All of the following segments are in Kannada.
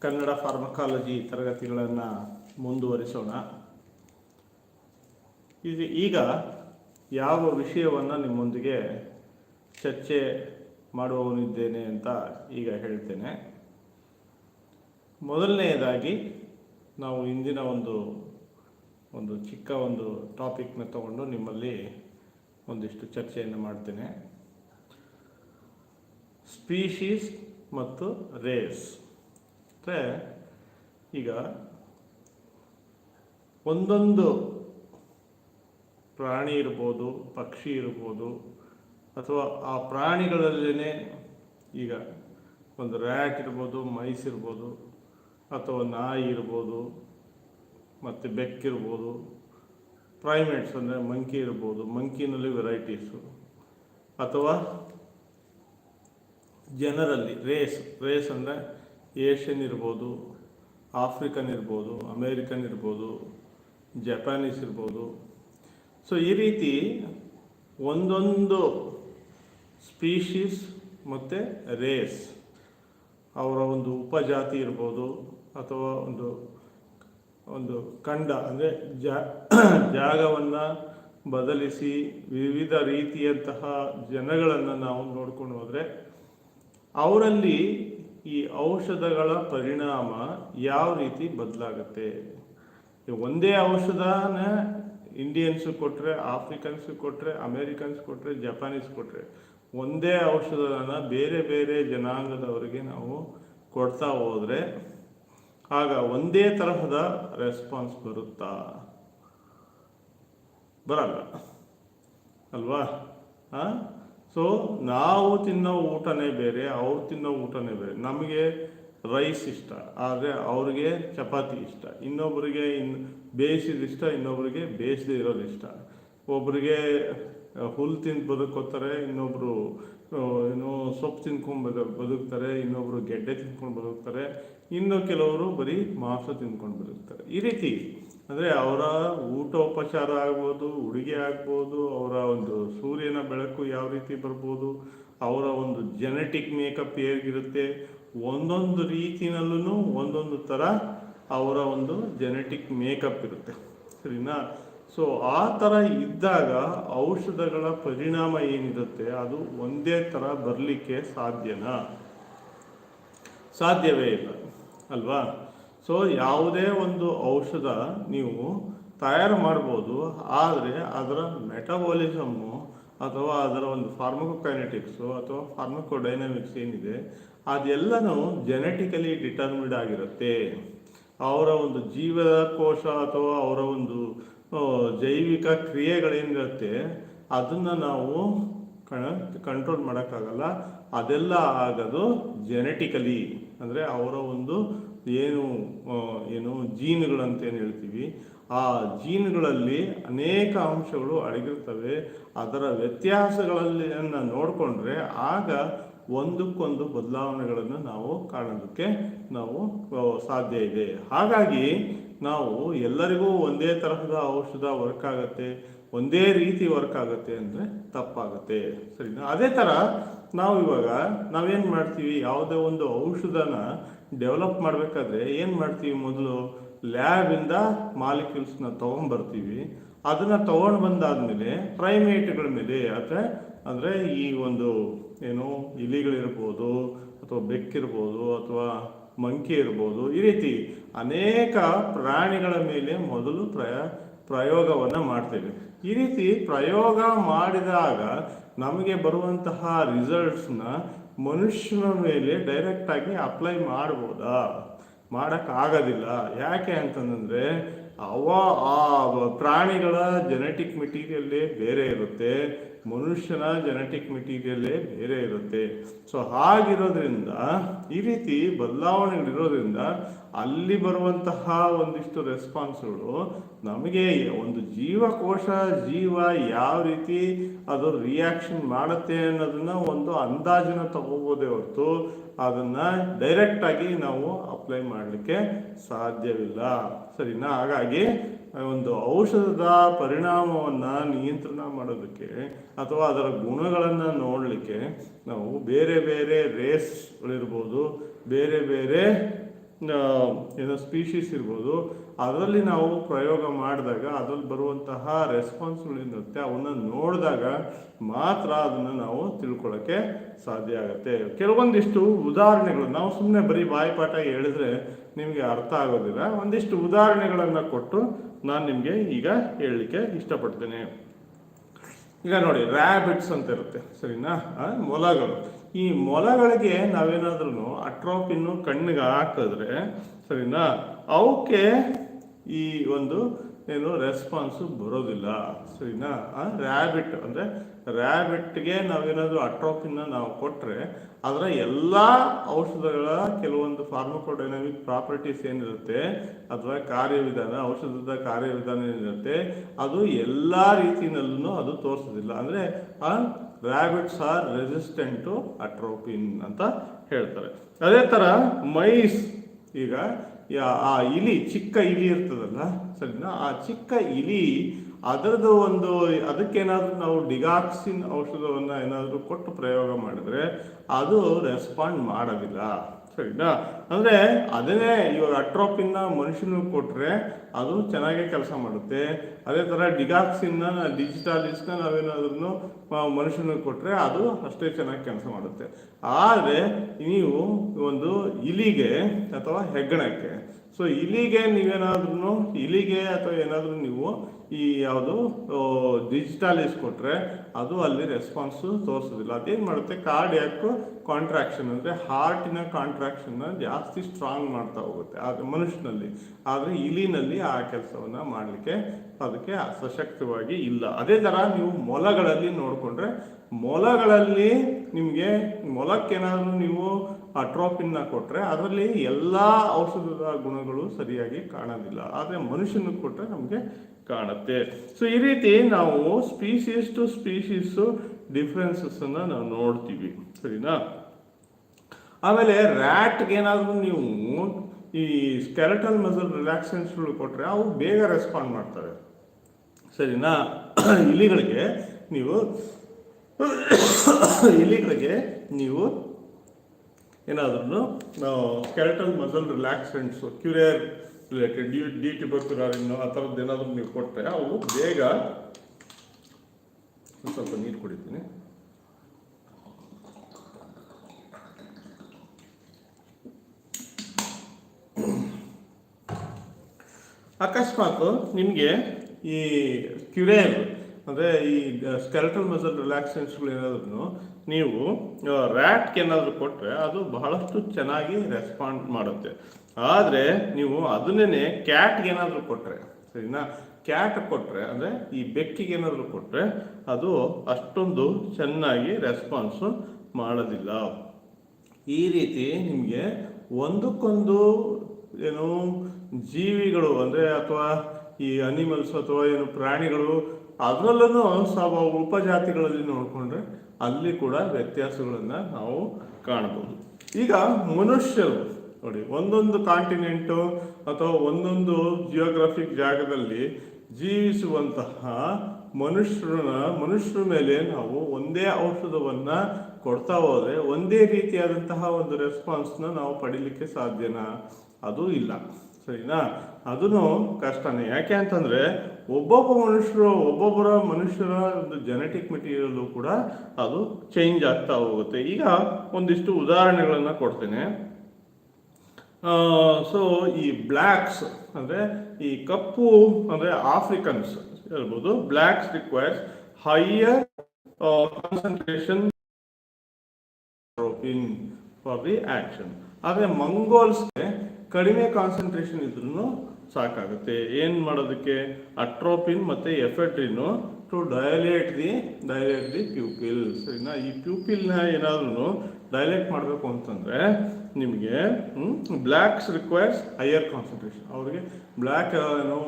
ಕನ್ನಡ ಫಾರ್ಮಕಾಲಜಿ ತರಗತಿಗಳನ್ನು ಮುಂದುವರಿಸೋಣ. ಇದು ಈಗ ಯಾವ ವಿಷಯವನ್ನು ನಿಮ್ಮೊಂದಿಗೆ ಚರ್ಚೆ ಮಾಡುವವನಿದ್ದೇನೆ ಅಂತ ಈಗ ಹೇಳ್ತೇನೆ. ಮೊದಲನೆಯದಾಗಿ ನಾವು ಇಂದಿನ ಒಂದು ಒಂದು ಚಿಕ್ಕ ಒಂದು ಟಾಪಿಕ್ನ ತಗೊಂಡು ನಿಮ್ಮಲ್ಲಿ ಒಂದಿಷ್ಟು ಚರ್ಚೆಯನ್ನು ಮಾಡ್ತೇನೆ. ಸ್ಪೀಶೀಸ್ ಮತ್ತು ರೇಸ್ ಅಂದರೆ ಈಗ ಒಂದೊಂದು ಪ್ರಾಣಿ ಇರ್ಬೋದು, ಪಕ್ಷಿ ಇರ್ಬೋದು, ಅಥವಾ ಆ ಪ್ರಾಣಿಗಳಲ್ಲೇ ಈಗ ಒಂದು ರ್ಯಾಟ್ ಇರ್ಬೋದು, ಮೈಸ್ ಇರ್ಬೋದು, ಅಥವಾ ನಾಯಿ ಇರ್ಬೋದು, ಮತ್ತು ಬೆಕ್ಕಿರ್ಬೋದು ಪ್ರೈಮೇಟ್ಸ್ ಅಂದರೆ ಮಂಕಿ ಇರ್ಬೋದು ಮಂಕಿನಲ್ಲಿ ವೆರೈಟೀಸು ಅಥವಾ ಜನರಲ್ಲಿ ರೇಸ್ ರೇಸ್ ಅಂದರೆ ಏಷ್ಯನ್ ಇರ್ಬೋದು, ಆಫ್ರಿಕನ್ ಇರ್ಬೋದು, ಅಮೇರಿಕನ್ ಇರ್ಬೋದು, ಜಪಾನೀಸ್ ಇರ್ಬೋದು. ಸೊ ಈ ರೀತಿ ಒಂದೊಂದು ಸ್ಪೀಶೀಸ್ ಮತ್ತು ರೇಸ್. ಅವರ ಒಂದು ಉಪಜಾತಿ ಇರ್ಬೋದು, ಅಥವಾ ಒಂದು ಒಂದು ಖಂಡ, ಅಂದರೆ ಜಾಗವನ್ನು ಬದಲಿಸಿ ವಿವಿಧ ರೀತಿಯಂತಹ ಜನಗಳನ್ನು ನಾವು ನೋಡ್ಕೊಂಡು ಹೋದರೆ, ಅವರಲ್ಲಿ ಈ ಔಷಧಗಳ ಪರಿಣಾಮ ಯಾವ ರೀತಿ ಬದಲಾಗುತ್ತೆ? ಒಂದೇ ಔಷಧನ ಇಂಡಿಯನ್ಸ್ ಕೊಟ್ಟರೆ ಆಫ್ರಿಕನ್ಸ್ ಕೊಟ್ಟರೆ ಅಮೇರಿಕನ್ಸ್ ಕೊಟ್ಟರೆ ಜಪಾನೀಸ್ ಕೊಟ್ಟರೆ ಒಂದೇ ಔಷಧನ ಬೇರೆ ಬೇರೆ ಜನಾಂಗದವರಿಗೆ ನಾವು ಕೊಡ್ತಾ ಹೋದರೆ ಆಗ ಒಂದೇ ತರಹದ ರೆಸ್ಪಾನ್ಸ್ ಬರುತ್ತಾ? ಬರಲ್ಲ. ಅಲ್ವಾ? ಹಾಂ ಸೊ ನಾವು ತಿನ್ನೋ ಊಟನೇ ಬೇರೆ, ಅವ್ರು ತಿನ್ನೋ ಊಟನೇ ಬೇರೆ. ನಮಗೆ ರೈಸ್ ಇಷ್ಟ, ಆದರೆ ಅವ್ರಿಗೆ ಚಪಾತಿ ಇಷ್ಟ. ಇನ್ನೊಬ್ಬರಿಗೆ ಇನ್, ಬೇಯಿಸಿದ ಇಷ್ಟ ಇನ್ನೊಬ್ಬರಿಗೆ ಬೇಯಿಸದೇ ಇರೋದು ಇಷ್ಟ. ಒಬ್ಬರಿಗೆ ಹುಲ್ಲು ತಿಂದು ಬದುಕೋತಾರೆ ಇನ್ನೊಬ್ಬರು ಏನು ಸೊಪ್ಪು ತಿನ್ಕೊಂಡು ಬದು, ಬದುಕ್ತಾರೆ ಇನ್ನೊಬ್ಬರು ಗೆಡ್ಡೆ ತಿನ್ಕೊಂಡು ಬದುಕ್ತಾರೆ. ಇನ್ನು ಕೆಲವರು ಬರೀ ಮಾಂಸ ತಿನ್ಕೊಂಡು ಬದುಕ್ತಾರೆ. ಈ ರೀತಿ ಅಂದರೆ ಅವರ ಊಟೋಪಚಾರ ಆಗ್ಬೋದು, ಉಡುಗೆ ಆಗ್ಬೋದು, ಅವರ ಒಂದು ಸೂರ್ಯನ ಬೆಳಕು ಯಾವ ರೀತಿ ಬರ್ಬೋದು, ಅವರ ಒಂದು ಜೆನೆಟಿಕ್ ಮೇಕಪ್ ಹೇಗಿರುತ್ತೆ, ಒಂದೊಂದು ರೀತಿನಲ್ಲೂ ಒಂದೊಂದು ಥರ ಅವರ ಒಂದು ಜೆನೆಟಿಕ್ ಮೇಕಪ್ ಇರುತ್ತೆ. ಸರಿನಾ? ಸೊ ಆ ಥರ ಇದ್ದಾಗ ಔಷಧಗಳ ಪರಿಣಾಮ ಏನಿರುತ್ತೆ, ಅದು ಒಂದೇ ಥರ ಬರಲಿಕ್ಕೆ ಸಾಧ್ಯನಾ? ಸಾಧ್ಯವೇ ಇಲ್ಲ, ಅಲ್ವಾ? ಸೊ ಯಾವುದೇ ಒಂದು ಔಷಧ ನೀವು ತಯಾರು ಮಾಡ್ಬೋದು, ಆದರೆ ಅದರ ಮೆಟಬಾಲಿಸಮ್ಮು ಅಥವಾ ಅದರ ಒಂದು ಫಾರ್ಮಕೋಕೈನೆಟಿಕ್ಸು ಅಥವಾ ಫಾರ್ಮಕೋಡೈನಮಿಕ್ಸ್ ಏನಿದೆ, ಅದೆಲ್ಲನೂ ಜೆನೆಟಿಕಲಿ ಡಿಟರ್ಮಿಡ್ ಆಗಿರುತ್ತೆ. ಅವರ ಒಂದು ಜೀವಕೋಶ ಅಥವಾ ಅವರ ಒಂದು ಜೈವಿಕ ಕ್ರಿಯೆಗಳೇನಿರುತ್ತೆ, ಅದನ್ನು ನಾವು ಕಣ ಕಂಟ್ರೋಲ್ ಮಾಡೋಕ್ಕಾಗಲ್ಲ. ಅದೆಲ್ಲ ಆಗೋದು ಜೆನೆಟಿಕಲಿ ಅಂದರೆ ಅವರ ಒಂದು ಏನು ಏನು ಜೀನ್ಗಳಂತ ಏನು ಹೇಳ್ತೀವಿ, ಆ ಜೀನ್ಗಳಲ್ಲಿ ಅನೇಕ ಅಂಶಗಳು ಅಡಗಿರ್ತವೆ. ಅದರ ವ್ಯತ್ಯಾಸಗಳಲ್ಲಿ ನೋಡಿಕೊಂಡ್ರೆ ಆಗ ಒಂದಕ್ಕೊಂದು ಬದಲಾವಣೆಗಳನ್ನು ನಾವು ಕಾಣೋದಕ್ಕೆ ನಾವು ಸಾಧ್ಯ ಇದೆ. ಹಾಗಾಗಿ ನಾವು ಎಲ್ಲರಿಗೂ ಒಂದೇ ತರಹದ ಔಷಧ ವರ್ಕ್ ಆಗುತ್ತೆ. ಒಂದೇ ರೀತಿ ವರ್ಕ್ ಆಗುತ್ತೆ ಅಂದರೆ ತಪ್ಪಾಗುತ್ತೆ. ಸರಿನಾ? ಅದೇ ಥರ ನಾವು ಇವಾಗ ನಾವೇನು ಮಾಡ್ತೀವಿ? ಯಾವುದೇ ಒಂದು ಔಷಧನ ಡೆವಲಪ್ ಮಾಡಬೇಕಾದ್ರೆ ಏನು ಮಾಡ್ತೀವಿ ಮೊದಲು? ಲ್ಯಾಬಿಂದ ಮಾಲಿಕ್ಯೂಲ್ಸ್ನ ತೊಗೊಂಡ್ಬರ್ತೀವಿ ಅದನ್ನು ತೊಗೊಂಡು ಬಂದಾದಮೇಲೆ ಪ್ರೈಮೇಟ್ಗಳ ಮೇಲೆ ಅಥವಾ ಅಂದರೆ ಈ ಒಂದು ಏನು ಇಲಿಗಳಿರ್ಬೋದು ಅಥವಾ ಬೆಕ್ಕಿರ್ಬೋದು ಅಥವಾ ಮಂಕಿ ಇರ್ಬೋದು ಈ ರೀತಿ ಅನೇಕ ಪ್ರಾಣಿಗಳ ಮೇಲೆ ಮೊದಲು ಪ್ರಯ ಪ್ರಯೋಗವನ್ನು ಮಾಡ್ತೇವೆ. ಈ ರೀತಿ ಪ್ರಯೋಗ ಮಾಡಿದಾಗ ನಮಗೆ ಬರುವಂತಹ ರಿಸಲ್ಟ್ಸ್ನ ಮನುಷ್ಯನ ಮೇಲೆ ಡೈರೆಕ್ಟಾಗಿ ಅಪ್ಲೈ ಮಾಡ್ಬೋದಾ? ಮಾಡೋಕ್ಕಾಗೋದಿಲ್ಲ ಯಾಕೆ ಅಂತಂದರೆ ಅವ ಆ ಪ್ರಾಣಿಗಳ ಜೆನೆಟಿಕ್ ಮೆಟೀರಿಯಲ್ಲೇ ಬೇರೆ ಇರುತ್ತೆ. ಮನುಷ್ಯನ ಜೆನೆಟಿಕ್ ಮೆಟೀರಿಯಲ್ಲೇ ಬೇರೆ ಇರುತ್ತೆ. ಸೊ ಹಾಗಿರೋದ್ರಿಂದ, ಈ ರೀತಿ ಬದಲಾವಣೆಗಳಿರೋದ್ರಿಂದ ಅಲ್ಲಿ ಬರುವಂತಹ ಒಂದಿಷ್ಟು ರೆಸ್ಪಾನ್ಸ್ಗಳು ನಮಗೆ ಒಂದು ಜೀವಕೋಶ ಜೀವ ಯಾವ ರೀತಿ ಅದು ರಿಯಾಕ್ಷನ್ ಮಾಡುತ್ತೆ ಅನ್ನೋದನ್ನ ಒಂದು ಅಂದಾಜಿನ ತಗೋಬೋದೇ ಹೊರತು ಅದನ್ನು ಡೈರೆಕ್ಟಾಗಿ ನಾವು ಅಪ್ಲೈ ಮಾಡಲಿಕ್ಕೆ ಸಾಧ್ಯವಿಲ್ಲ. ಸರಿನಾ? ಹಾಗಾಗಿ ಒಂದು ಔಷಧದ ಪರಿಣಾಮವನ್ನು ನಿಯಂತ್ರಣ ಮಾಡೋದಕ್ಕೆ ಅಥವಾ ಅದರ ಗುಣಗಳನ್ನು ನೋಡಲಿಕ್ಕೆ ನಾವು ಬೇರೆ ಬೇರೆ ರೇಸ್ಗಳಿರ್ಬೋದು ಬೇರೆ ಬೇರೆ ಏನೋ ಸ್ಪೀಶೀಸ್ ಇರ್ಬೋದು, ಅದರಲ್ಲಿ ನಾವು ಪ್ರಯೋಗ ಮಾಡಿದಾಗ ಅದರಲ್ಲಿ ಬರುವಂತಹ ರೆಸ್ಪಾನ್ಸ್ಗಳಿರುತ್ತೆ ಅವನ್ನ ನೋಡಿದಾಗ ಮಾತ್ರ ಅದನ್ನು ನಾವು ತಿಳ್ಕೊಳ್ಳೋಕ್ಕೆ ಸಾಧ್ಯ ಆಗುತ್ತೆ. ಕೆಲವೊಂದಿಷ್ಟು ಉದಾಹರಣೆಗಳು, ನಾವು ಸುಮ್ಮನೆ ಬರೀ ಬಾಯಿಪಾಠ ಹೇಳಿದ್ರೆ ನಿಮಗೆ ಅರ್ಥ ಆಗೋದಿಲ್ಲ. ಒಂದಿಷ್ಟು ಉದಾಹರಣೆಗಳನ್ನು ಕೊಟ್ಟು ನಾನು ನಿಮಗೆ ಈಗ ಹೇಳಲಿಕ್ಕೆ ಇಷ್ಟಪಡ್ತೇನೆ. ಈಗ ನೋಡಿ ರ್ಯಾಬಿಟ್ಸ್ ಅಂತ ಇರುತ್ತೆ, ಸರಿನಾ? ಮೊಲಗಳು. ಈ ಮೊಲಗಳಿಗೆ ನಾವೇನಾದ್ರೂ ಅಟ್ರೋಪಿನ್ನು ಕಣ್ಣಿಗೆ ಹಾಕಿದ್ರೆ, ಸರಿನಾ? ಅವಕ್ಕೆ ಈ ಒಂದು ಏನು ರೆಸ್ಪಾನ್ಸು ಬರೋದಿಲ್ಲ. ಸರಿನಾ? ರ್ಯಾಬಿಟ್ ಅಂದರೆ ರ್ಯಾಬಿಟ್ಗೆ ನಾವೇನಾದರೂ ಅಟ್ರೋಪಿನ್ನ ನಾವು ಕೊಟ್ಟರೆ ಅದರ ಎಲ್ಲ ಔಷಧಗಳ ಕೆಲವೊಂದು ಫಾರ್ಮಕೋಡೈನಮಿಕ್ ಪ್ರಾಪರ್ಟೀಸ್ ಏನಿರುತ್ತೆ? ಅಥವಾ ಕಾರ್ಯವಿಧಾನ, ಔಷಧದ ಕಾರ್ಯವಿಧಾನ ಏನಿರುತ್ತೆ? ಅದು ಎಲ್ಲ ರೀತಿಯಲ್ಲೂ ಅದು ತೋರಿಸೋದಿಲ್ಲ. ಅಂದರೆ rabbits are resistant to atropine ಅಂತ ಹೇಳ್ತಾರೆ. ಅದೇ ಥರ ಮೈಸ್ ಈಗ ಆ ಇಲಿ ಚಿಕ್ಕ ಇಲಿ ಇರ್ತದಲ್ಲ ಸರಿನಾ? ಆ ಚಿಕ್ಕ ಇಲಿ ಅದರದ್ದು ಒಂದು ಅದಕ್ಕೇನಾದ್ರೂ ನಾವು ಡಿಗಾಕ್ಸಿನ್ ಔಷಧವನ್ನು ಏನಾದರೂ ಕೊಟ್ಟು ಪ್ರಯೋಗ ಮಾಡಿದ್ರೆ ಅದು ರೆಸ್ಪಾಂಡ್ ಮಾಡೋದಿಲ್ಲ. ಸರಿನಾ ಅಂದರೆ ಅದನ್ನೇ ಇವಾಗ ಅಟ್ರೋಪಿನ್ನ ಮನುಷ್ಯನಿಗೆ ಕೊಟ್ಟರೆ ಅದು ಚೆನ್ನಾಗೇ ಕೆಲಸ ಮಾಡುತ್ತೆ. ಅದೇ ಥರ ಡಿಗಾಕ್ಸಿನ್ನ ಡಿಜಿಟಾಲಿಸ್ನ ನಾವೇನಾದ್ರೂ ಮನುಷ್ಯನಿಗೆ ಕೊಟ್ಟರೆ ಅದು ಅಷ್ಟೇ ಚೆನ್ನಾಗಿ ಕೆಲಸ ಮಾಡುತ್ತೆ. ಆದರೆ ನೀವು ಒಂದು ಇಲಿಗೆ ಅಥವಾ ಹೆಗ್ಗಣಕ್ಕೆ ಸೊ ಇಲಿಗೆ ನೀವೇನಾದ್ರೂ ಇಲಿಗೆ ಅಥವಾ ಏನಾದರೂ ನೀವು ಈ ಯಾವುದು ಡಿಜಿಟಲೈಸ್ ಕೊಟ್ಟರೆ ಅದು ಅಲ್ಲಿ ರೆಸ್ಪಾನ್ಸು ತೋರಿಸೋದಿಲ್ಲ. ಅದೇನು ಮಾಡುತ್ತೆ? ಕಾರ್ಡ್ ಕಾರ್ಡಿಯಾಕ್ ಕಾಂಟ್ರಾಕ್ಷನ್ ಅಂದರೆ ಹಾರ್ಟಿನ ಕಾಂಟ್ರಾಕ್ಷನ್ನ ಜಾಸ್ತಿ ಸ್ಟ್ರಾಂಗ್ ಮಾಡ್ತಾ ಹೋಗುತ್ತೆ. ಆದರೆ ಮನುಷ್ಯನಲ್ಲಿ, ಆದರೆ ಇಲಿನಲ್ಲಿ ಆ ಕೆಲಸವನ್ನು ಮಾಡಲಿಕ್ಕೆ ಅದಕ್ಕೆ ಸಶಕ್ತವಾಗಿ ಇಲ್ಲ. ಅದೇ ಥರ ನೀವು ಮೊಲಗಳಲ್ಲಿ ನೋಡಿಕೊಂಡ್ರೆ, ಮೊಲಗಳಲ್ಲಿ ನಿಮಗೆ ಮೊಲಕ್ಕೇನಾದರೂ ನೀವು ಅಟ್ರೋಪಿನ್ನ ಕೊಟ್ಟರೆ ಅದರಲ್ಲಿ ಎಲ್ಲ ಔಷಧದ ಗುಣಗಳು ಸರಿಯಾಗಿ ಕಾಣೋದಿಲ್ಲ. ಆದರೆ ಮನುಷ್ಯನಿಗೆ ಕೊಟ್ಟರೆ ನಮಗೆ ಕಾಣುತ್ತೆ. ಸೊ ಈ ರೀತಿ ನಾವು ಸ್ಪೀಸೀಸ್ ಟು ಸ್ಪೀಸೀಸು ಡಿಫ್ರೆನ್ಸಸ್ಸನ್ನು ನಾವು ನೋಡ್ತೀವಿ. ಸರಿನಾ? ಆಮೇಲೆ ರ್ಯಾಟ್ಗೆ ಏನಾದರೂ ನೀವು ಈ ಸ್ಕೆಲೆಟಲ್ ಮಸಲ್ ರಿಲ್ಯಾಕ್ಸೆನ್ಸ್ಗಳು ಕೊಟ್ಟರೆ ಅವು ಬೇಗ ರೆಸ್ಪಾಂಡ್ ಮಾಡ್ತವೆ. ಸರಿನಾ? ಇಲಿಗಳಿಗೆ ನೀವು ಇಲಿಗಳಿಗೆ ನೀವು ಏನಾದ್ರೂ skeletal muscle relaxants curare related D D tubocurarine ಆ ಥರದ್ದು ಏನಾದರೂ ನೀವು ಕೊಟ್ಟರೆ ಅವು ಬೇಗ ಸ್ವಲ್ಪ ನೀರು ಕುಡಿತೀನಿ. ಅಕಸ್ಮಾತ್ ನಿಮಗೆ ಈ ಕ್ಯುರೇಲ್ ಅಂದರೆ ಈ ಸ್ಕೆಲ್ಟಲ್ ಮಸಲ್ ರಿಲ್ಯಾಕ್ಸೆನ್ಸ್ಗಳು ಏನಾದ್ರೂ ನೀವು ರ್ಯಾಟ್ಗೆ ಏನಾದರೂ ಕೊಟ್ಟರೆ ಅದು ಬಹಳಷ್ಟು ಚೆನ್ನಾಗಿ ರೆಸ್ಪಾಂಡ್ ಮಾಡುತ್ತೆ. ಆದರೆ ನೀವು ಅದನ್ನೇ ಕ್ಯಾಟ್ಗೆ ಏನಾದರೂ ಕೊಟ್ಟರೆ ಸರಿನಾ? ಕ್ಯಾಟ್ ಕೊಟ್ಟರೆ ಅಂದರೆ ಈ ಬೆಕ್ಕಿಗೆ ಏನಾದರೂ ಕೊಟ್ಟರೆ ಅದು ಅಷ್ಟೊಂದು ಚೆನ್ನಾಗಿ ರೆಸ್ಪಾನ್ಸು ಮಾಡೋದಿಲ್ಲ. ಈ ರೀತಿ ನಿಮಗೆ ಒಂದಕ್ಕೊಂದು ಏನು ಜೀವಿಗಳು ಅಂದರೆ ಅಥವಾ ಈ ಅನಿಮಲ್ಸ್ ಅಥವಾ ಏನು ಪ್ರಾಣಿಗಳು, ಅದರಲ್ಲೂ ಸ್ವಲ್ಪ ಉಪಜಾತಿಗಳಲ್ಲಿ ನೋಡಿಕೊಂಡ್ರೆ ಅಲ್ಲಿ ಕೂಡ ವ್ಯತ್ಯಾಸಗಳನ್ನು ನಾವು ಕಾಣಬಹುದು ಈಗ ಮನುಷ್ಯರು ನೋಡಿ, ಒಂದೊಂದು ಕಾಂಟಿನೆಂಟು ಅಥವಾ ಒಂದೊಂದು ಜಿಯೋಗ್ರಫಿಕ್ ಜಾಗದಲ್ಲಿ ಜೀವಿಸುವಂತಹ ಮನುಷ್ಯರನ್ನ, ಮನುಷ್ಯರ ಮೇಲೆ ನಾವು ಒಂದೇ ಔಷಧವನ್ನ ಕೊಡ್ತಾ ಹೋದ್ರೆ ಒಂದೇ ರೀತಿಯಾದಂತಹ ಒಂದು ರೆಸ್ಪಾನ್ಸ್ನ ನಾವು ಪಡಿಲಿಕ್ಕೆ ಸಾಧ್ಯನಾ? ಅದು ಇಲ್ಲ. ಸರಿನಾ? ಅದನ್ನು ಕಷ್ಟನೇ. ಯಾಕೆ ಅಂತಂದ್ರೆ ಒಬ್ಬೊಬ್ಬ ಮನುಷ್ಯರು, ಒಬ್ಬೊಬ್ಬರ ಮನುಷ್ಯರ ಒಂದು ಜೆನೆಟಿಕ್ ಮೆಟೀರಿಯಲ್ ಕೂಡ ಅದು ಚೇಂಜ್ ಆಗ್ತಾ ಹೋಗುತ್ತೆ. ಈಗ ಒಂದಿಷ್ಟು ಉದಾಹರಣೆಗಳನ್ನ ಕೊಡ್ತೇನೆ. ಸೊ ಈ ಬ್ಲ್ಯಾಕ್ಸ್ ಅಂದರೆ ಈ ಕಪ್ಪು ಅಂದರೆ ಆಫ್ರಿಕನ್ಸ್ ಹೇಳ್ಬೋದು. Blacks requires higher concentration protein for the action ಆದರೆ ಮಂಗೋಲ್ಸ್ಗೆ ಕಡಿಮೆ ಕಾನ್ಸಂಟ್ರೇಷನ್ ಇದ್ರೂ ಸಾಕಾಗುತ್ತೆ. ಏನು ಮಾಡೋದಕ್ಕೆ? ಅಟ್ರೋಪಿನ್ ಮತ್ತು ephedrine to dilate the dilate the pupil ಸರಿನಾ? ಈ ಪ್ಯೂಪಿಲ್ನ ಏನಾದ್ರೂ ಡೈಲೇಟ್ ಮಾಡಬೇಕು ಅಂತಂದರೆ ನಿಮಗೆ ಬ್ಲ್ಯಾಕ್ಸ್ ರಿಕ್ವೈರ್ಸ್ ಹೈಯರ್ ಕಾನ್ಸಂಟ್ರೇಷನ್ ಅವ್ರಿಗೆ ಬ್ಲ್ಯಾಕ್ ಏನು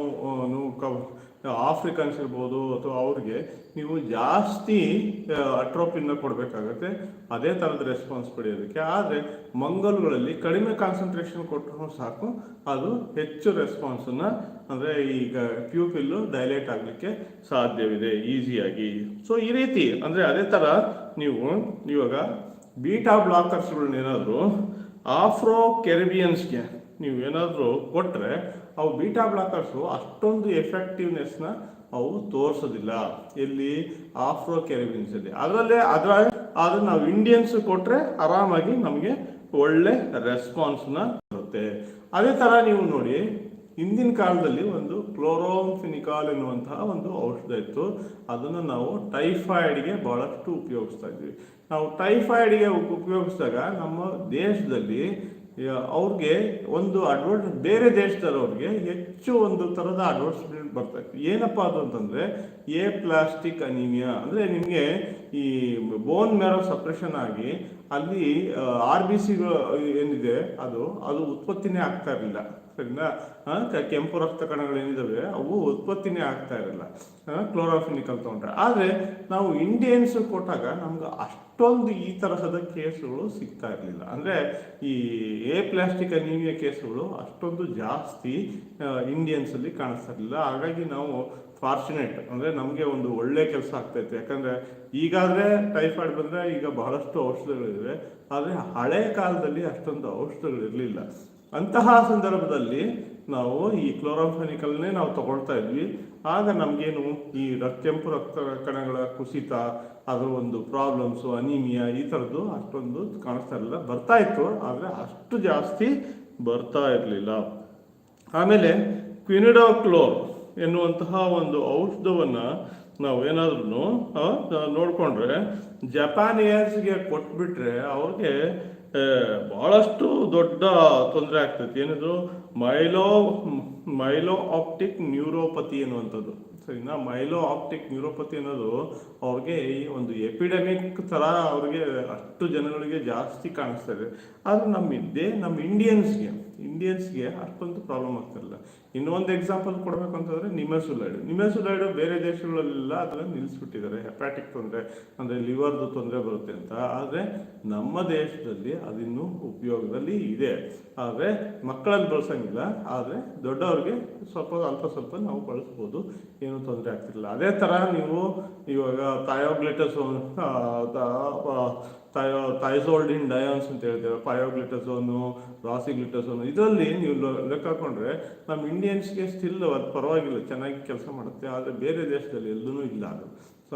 ಆಫ್ರಿಕನ್ಸ್ ಇರ್ಬೋದು ಅಥವಾ ಅವ್ರಿಗೆ ನೀವು ಜಾಸ್ತಿ ಅಟ್ರೋಪಿನ್ನ ಕೊಡಬೇಕಾಗತ್ತೆ. ಅದೇ ಥರದ ರೆಸ್ಪಾನ್ಸ್ ಪಡೆಯೋದಕ್ಕೆ ಆದರೆ ಮಂಗಲ್ಗಳಲ್ಲಿ ಕಡಿಮೆ ಕಾನ್ಸಂಟ್ರೇಷನ್ ಕೊಟ್ಟರು ಸಾಕು. ಅದು ಹೆಚ್ಚು ರೆಸ್ಪಾನ್ಸನ್ನು ಅಂದರೆ ಈಗ ಪ್ಯೂಪಿಲ್ಲು ಡೈಲೇಟ್ ಆಗಲಿಕ್ಕೆ ಸಾಧ್ಯವಿದೆ ಈಸಿಯಾಗಿ ಸೊ ಈ ರೀತಿ, ಅಂದರೆ ಅದೇ ಥರ ನೀವು ಇವಾಗ ಬೀಟಾ ಬ್ಲಾಕರ್ಸ್ಗಳನ್ನೇನಾದರೂ ಆಫ್ರೋ ಕೆರಿಬಿಯನ್ಸ್ಗೆ ನೀವು ಏನಾದರೂ ಕೊಟ್ಟರೆ ಅವು ಬೀಟಾ ಬ್ಲಾಕರ್ಸು ಅಷ್ಟೊಂದು ಎಫೆಕ್ಟಿವ್ನೆಸ್ನ ಅವು ತೋರಿಸೋದಿಲ್ಲ. ಎಲ್ಲಿ ಆಫ್ರೋ ಕೆರೆಬಿನ್ಸಲ್ಲಿ ಅದರಲ್ಲೇ ಅದರ ಆದರೆ ನಾವು ಇಂಡಿಯನ್ಸ್ ಕೊಟ್ಟರೆ ಆರಾಮಾಗಿ ನಮಗೆ ಒಳ್ಳೆ ರೆಸ್ಪಾನ್ಸ್ನ ಬರುತ್ತೆ. ಅದೇ ಥರ ನೀವು ನೋಡಿ, ಹಿಂದಿನ ಕಾಲದಲ್ಲಿ ಒಂದು ಕ್ಲೋರೋಫಿನಿಕಾಲ್ ಎನ್ನುವಂತಹ ಒಂದು ಔಷಧ ಇತ್ತು. ಅದನ್ನು ನಾವು ಟೈಫಾಯ್ಡ್ಗೆ ಬಹಳಷ್ಟು ಉಪಯೋಗಿಸ್ತಾ ಇದ್ವಿ. ನಾವು ಟೈಫಾಯ್ಡ್ಗೆ ಉಪಯೋಗಿಸಿದಾಗ ನಮ್ಮ ದೇಶದಲ್ಲಿ ಅವ್ರಿಗೆ ಒಂದು ಅಡ್ವರ್ಟ್ ಬೇರೆ ದೇಶದವ್ರಿಗೆ ಹೆಚ್ಚು ಒಂದು ಥರದ ಅಡ್ವರ್ಟೈಸ್ಮೆಂಟ್ ಬರ್ತಾಯಿತ್ತು ಏನಪ್ಪ ಅದು ಅಂತಂದರೆ, ಎ ಪ್ಲಾಸ್ಟಿಕ್ ಅನಿಮಿಯಾ ಅಂದರೆ ನಿಮಗೆ ಈ ಬೋನ್ ಮ್ಯಾರೋ ಸಪ್ರೆಷನ್ ಆಗಿ ಅಲ್ಲಿ ಆರ್ ಬಿ ಸಿಗಳು ಏನಿದೆ, ಅದು ಅದು ಉತ್ಪತ್ತಿನೇ ಆಗ್ತಾ ಇರಲಿಲ್ಲ. ಸರಿನಾ? ಕೆಂಪು ರಕ್ತ ಕಣಗಳೇನಿದಾವೆ ಅವು ಉತ್ಪತ್ತಿನೇ ಆಗ್ತಾ ಇರಲಿಲ್ಲ. ಕ್ಲೋರೋಫಿನಿಕಲ್ ತೊಗೊಂಡ್ರೆ. ಆದರೆ ನಾವು ಇಂಡಿಯನ್ಸ್ ಕೊಟ್ಟಾಗ ನಮ್ಗೆ ಅಷ್ಟೊಂದು ಈ ತರಹದ ಕೇಸುಗಳು ಸಿಗ್ತಾ ಇರಲಿಲ್ಲ. ಅಂದರೆ ಈ ಎ ಪ್ಲಾಸ್ಟಿಕ್ ಅನೀಮಿಯಾ ಕೇಸುಗಳು ಅಷ್ಟೊಂದು ಜಾಸ್ತಿ ಇಂಡಿಯನ್ಸಲ್ಲಿ ಕಾಣಿಸ್ತಾ ಇರಲಿಲ್ಲ. ಹಾಗಾಗಿ ನಾವು ಫಾರ್ಚುನೇಟ್ ಅಂದರೆ ನಮಗೆ ಒಂದು ಒಳ್ಳೆ ಕೆಲಸ ಆಗ್ತೈತೆ ಯಾಕಂದರೆ ಈಗಾದರೆ ಟೈಫಾಯ್ಡ್ ಬಂದರೆ ಈಗ ಬಹಳಷ್ಟು ಔಷಧಗಳಿವೆ. ಆದರೆ ಹಳೆ ಕಾಲದಲ್ಲಿ ಅಷ್ಟೊಂದು ಔಷಧಗಳಿರಲಿಲ್ಲ ಅಂತಹ ಸಂದರ್ಭದಲ್ಲಿ ನಾವು ಈ ಕ್ಲೋರೋಫೆನಿಕಲ್ನೇ ನಾವು ತಗೊಳ್ತಾ ಇದ್ವಿ. ಆಗ ನಮಗೇನು ಈ ಕೆಂಪು ರಕ್ತ ಕಣಗಳ ಕುಸಿತ ಅದರ ಒಂದು ಪ್ರಾಬ್ಲಮ್ಸು ಅನಿಮಿಯಾ ಈ ಥರದ್ದು ಅಷ್ಟೊಂದು ಕಾಣಿಸ್ತಾ ಇರಲಿಲ್ಲ. ಬರ್ತಾ ಇತ್ತು, ಆದರೆ ಅಷ್ಟು ಜಾಸ್ತಿ ಬರ್ತಾ ಇರಲಿಲ್ಲ. ಆಮೇಲೆ ಕ್ವಿನಿಡೋಕ್ಲೋರ್ ಎನ್ನುವಂತಹ ಒಂದು ಔಷಧವನ್ನು ನಾವು ಏನಾದ್ರೂ ನೋಡಿಕೊಂಡ್ರೆ ಜಪಾನಿಯರ್ಸ್ಗೆ ಕೊಟ್ಬಿಟ್ರೆ ಅವ್ರಿಗೆ ಭಾಳಷ್ಟು ದೊಡ್ಡ ತೊಂದರೆ ಆಗ್ತೈತಿ. ಏನಿದ್ರು ಮೈಲೋ ಮೈಲೋ ಆಪ್ಟಿಕ್ ನ್ಯೂರೋಪತಿ ಅನ್ನುವಂಥದ್ದು ಸರಿನಾ? ಮೈಲೋ ಆಪ್ಟಿಕ್ ನ್ಯೂರೋಪತಿ ಅನ್ನೋದು ಅವ್ರಿಗೆ ಈ ಒಂದು ಎಪಿಡೆಮಿಕ್ ಥರ ಅವ್ರಿಗೆ ಅಷ್ಟು ಜನಗಳಿಗೆ ಜಾಸ್ತಿ ಕಾಣಿಸ್ತಾ ಇದೆ. ಆದರೆ ನಮ್ಮ ನಮ್ಮ ಇಂಡಿಯನ್ಸ್ಗೆ ಇಂಡಿಯನ್ಸ್ಗೆ ಅಷ್ಟೊಂದು ಪ್ರಾಬ್ಲಮ್ ಆಗ್ತಿರಲಿಲ್ಲ ಇನ್ನೊಂದು ಎಕ್ಸಾಂಪಲ್ ಕೊಡಬೇಕು ಅಂತಂದರೆ ನಿಮೆಸುಲೈಡ್. ನಿಮೆಸುಲೈಡ್ ಬೇರೆ ದೇಶಗಳಲ್ಲೆಲ್ಲ ಅದನ್ನು ನಿಲ್ಲಿಸ್ಬಿಟ್ಟಿದ್ದಾರೆ ಹೆಪ್ಯಾಟಿಕ್ ತೊಂದರೆ, ಅಂದರೆ ಲಿವರ್ದು ತೊಂದರೆ ಬರುತ್ತೆ ಅಂತ. ಆದರೆ ನಮ್ಮ ದೇಶದಲ್ಲಿ ಅದಿನ್ನೂ ಉಪಯೋಗದಲ್ಲಿ ಇದೆ. ಆದರೆ ಮಕ್ಕಳಲ್ಲಿ ಬಳಸಂಗಿಲ್ಲ. ಆದರೆ ದೊಡ್ಡವ್ರಿಗೆ ಸ್ವಲ್ಪ, ಅಲ್ಪ ಸ್ವಲ್ಪ ನಾವು ಬಳಸ್ಬೋದು. ಏನೂ ತೊಂದರೆ ಆಗ್ತಿರಲಿಲ್ಲ. ಅದೇ ಥರ ನೀವು ಇವಾಗ ಥಯೋಗ್ಲಿಟಸೋನ್ ಥಯೋ ಥೈಸೋಲ್ಡಿನ್ ಡಯಾನ್ಸ್ ಅಂತ ಹೇಳ್ತೇವೆ ಪಯೋಗ್ಲಿಟಸೋನು ರಾಸಿಗ್ಲಿಟಸೋನು ಇದರಲ್ಲಿ ನೀವು ಲೆಕ್ಕ ಹಾಕೊಂಡ್ರೆ ನಮ್ಮ ಇಂಡಿಯನ್ಸ್ಗೆ ಸ್ಟಿಲ್ ಅದು ಪರವಾಗಿಲ್ಲ, ಚೆನ್ನಾಗಿ ಕೆಲಸ ಮಾಡುತ್ತೆ, ಆದರೆ ಬೇರೆ ದೇಶದಲ್ಲಿ ಎಲ್ಲೂ ಇಲ್ಲ ಅದು.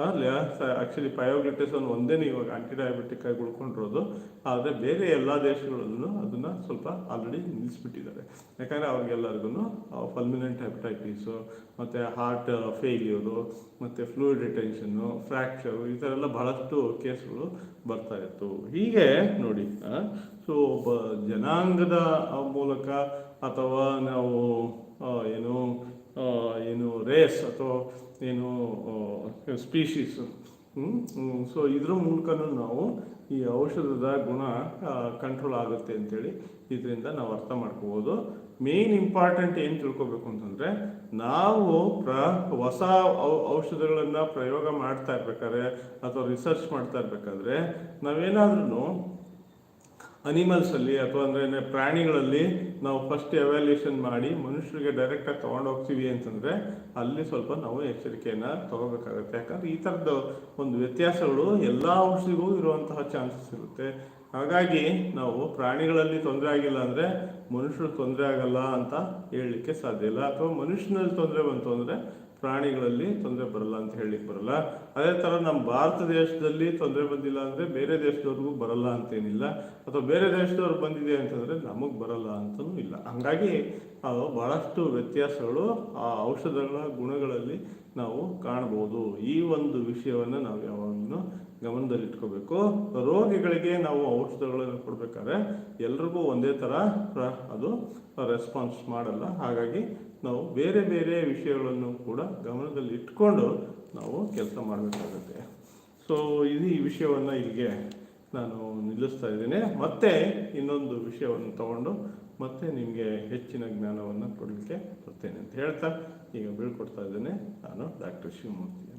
ಅಲ್ಲಿ ಆ್ಯಕ್ಚುಲಿ ಪಯೋಗ್ಲಿಟಸೋನ್ ಒಂದೇ ಇವಾಗ ಡಯಾಬಿಟಿಕ್ ಆಗಿ ಉಳ್ಕೊಂಡಿರೋದು. ಆದರೆ ಬೇರೆ ಎಲ್ಲ ದೇಶಗಳಲ್ಲೂ ಅದನ್ನು ಸ್ವಲ್ಪ ಆಲ್ರೆಡಿ ನಿಲ್ಲಿಸ್ಬಿಟ್ಟಿದ್ದಾರೆ ಯಾಕಂದರೆ ಅವ್ರಿಗೆಲ್ಲರಿಗೂ ಫಲ್ಮಿನೆಂಟ್ ಹೆಪಟೈಟಿಸು ಮತ್ತು ಹಾರ್ಟ್ ಫೇಲ್ಯೂರು ಮತ್ತು ಫ್ಲೂಯಿಡ್ ರಿಟೆನ್ಷನ್ನು ಫ್ರ್ಯಾಕ್ಚರು ಈ ಥರ ಎಲ್ಲ ಬಹಳಷ್ಟು ಕೇಸ್ಗಳು ಬರ್ತಾ ಇತ್ತು. ಹೀಗೆ ನೋಡಿ ಸೊ ಒಬ್ಬ ಜನಾಂಗದ ಮೂಲಕ ಅಥವಾ ನಾವು ಏನು ಏನು ರೇಸ್ ಅಥವಾ ಏನು ಸ್ಪೀಷೀಸ್ ಸೊ ಇದ್ರ ಮೂಲಕನೂ ನಾವು ಈ ಔಷಧದ ಗುಣ ಕಂಟ್ರೋಲ್ ಆಗುತ್ತೆ ಅಂತೇಳಿ ಇದರಿಂದ ನಾವು ಅರ್ಥ ಮಾಡ್ಕೋಬೋದು. ಮೇನ್ ಇಂಪಾರ್ಟೆಂಟ್ ಏನು ತಿಳ್ಕೊಬೇಕು ಅಂತಂದರೆ, ನಾವು ಪ್ರ, ಹೊಸ ಔಷಧಗಳನ್ನು ಪ್ರಯೋಗ ಮಾಡ್ತಾ ಇರ್ಬೇಕಾದ್ರೆ ಅಥವಾ ರಿಸರ್ಚ್ ಮಾಡ್ತಾ ಇರ್ಬೇಕಾದ್ರೆ ನಾವೇನಾದ್ರೂ ಅನಿಮಲ್ಸಲ್ಲಿ ಅಥವಾ ಅಂದ್ರೆ ಪ್ರಾಣಿಗಳಲ್ಲಿ ನಾವು ಫಸ್ಟ್ ಎವ್ಯಾಲ್ಯೂಷನ್ ಮಾಡಿ ಮನುಷ್ಯರಿಗೆ ಡೈರೆಕ್ಟಾಗಿ ತೊಗೊಂಡು ಹೋಗ್ತೀವಿ ಅಂತಂದರೆ ಅಲ್ಲಿ ಸ್ವಲ್ಪ ನಾವು ಎಚ್ಚರಿಕೆಯನ್ನು ತಗೋಬೇಕಾಗುತ್ತೆ. ಯಾಕಂದರೆ ಈ ಥರದ ಒಂದು ವ್ಯತ್ಯಾಸಗಳು ಎಲ್ಲ ಔಷಧಿಗೂ ಇರುವಂತಹ ಚಾನ್ಸಸ್ ಇರುತ್ತೆ. ಹಾಗಾಗಿ ನಾವು ಪ್ರಾಣಿಗಳಲ್ಲಿ ತೊಂದರೆ ಆಗಿಲ್ಲ ಅಂದರೆ ಮನುಷ್ಯರು ತೊಂದರೆ ಆಗಲ್ಲ ಅಂತ ಹೇಳಲಿಕ್ಕೆ ಸಾಧ್ಯ ಇಲ್ಲ. ಅಥವಾ ಮನುಷ್ಯನಲ್ಲಿ ತೊಂದರೆ ಬಂತು ಅಂದರೆ ಪ್ರಾಣಿಗಳಲ್ಲಿ ತೊಂದರೆ ಬರಲ್ಲ ಅಂತ ಹೇಳಲಿಕ್ಕೆ ಬರಲ್ಲ. ಅದೇ ಥರ ನಮ್ಮ ಭಾರತ ದೇಶದಲ್ಲಿ ತೊಂದರೆ ಬಂದಿಲ್ಲ ಅಂದರೆ ಬೇರೆ ದೇಶದವ್ರಿಗೂ ಬರಲ್ಲ ಅಂತೇನಿಲ್ಲ. ಅಥವಾ ಬೇರೆ ದೇಶದವ್ರು ಬಂದಿದೆ ಅಂತಂದರೆ ನಮಗೆ ಬರಲ್ಲ ಅಂತಲೂ ಇಲ್ಲ. ಹಂಗಾಗಿ ಭಾಳಷ್ಟು ವ್ಯತ್ಯಾಸಗಳು ಆ ಔಷಧಗಳ ಗುಣಗಳಲ್ಲಿ ನಾವು ಕಾಣಬಹುದು. ಈ ಒಂದು ವಿಷಯವನ್ನು ನಾವು ಯಾವಾಗಲೂ ಗಮನದಲ್ಲಿಟ್ಕೋಬೇಕು. ರೋಗಿಗಳಿಗೆ ನಾವು ಔಷಧಗಳನ್ನು ಕೊಡಬೇಕಾದ್ರೆ ಎಲ್ರಿಗೂ ಒಂದೇ ಥರ ಅದು ರೆಸ್ಪಾನ್ಸ್ ಮಾಡಲ್ಲ. ಹಾಗಾಗಿ ನಾವು ಬೇರೆ ಬೇರೆ ವಿಷಯಗಳನ್ನು ಕೂಡ ಗಮನದಲ್ಲಿ ಇಟ್ಕೊಂಡು ನಾವು ಕೆಲಸ ಮಾಡಬೇಕಾಗುತ್ತೆ. ಸೊ ಇದು ಈ ವಿಷಯವನ್ನು ಇಲ್ಲಿಗೆ ನಾನು ನಿಲ್ಲಿಸ್ತಾ ಇದ್ದೀನಿ. ಮತ್ತೆ ಇನ್ನೊಂದು ವಿಷಯವನ್ನು ತಗೊಂಡು ಮತ್ತೆ ನಿಮಗೆ ಹೆಚ್ಚಿನ ಜ್ಞಾನವನ್ನು ಕೊಡಲಿಕ್ಕೆ ಬರ್ತೇನೆ ಅಂತ ಹೇಳ್ತಾ ಈಗ ಬೀಳ್ಕೊಡ್ತಾ ಇದ್ದೇನೆ. ನಾನು ಡಾಕ್ಟರ್ ಶಿವಮೂರ್ತಿ.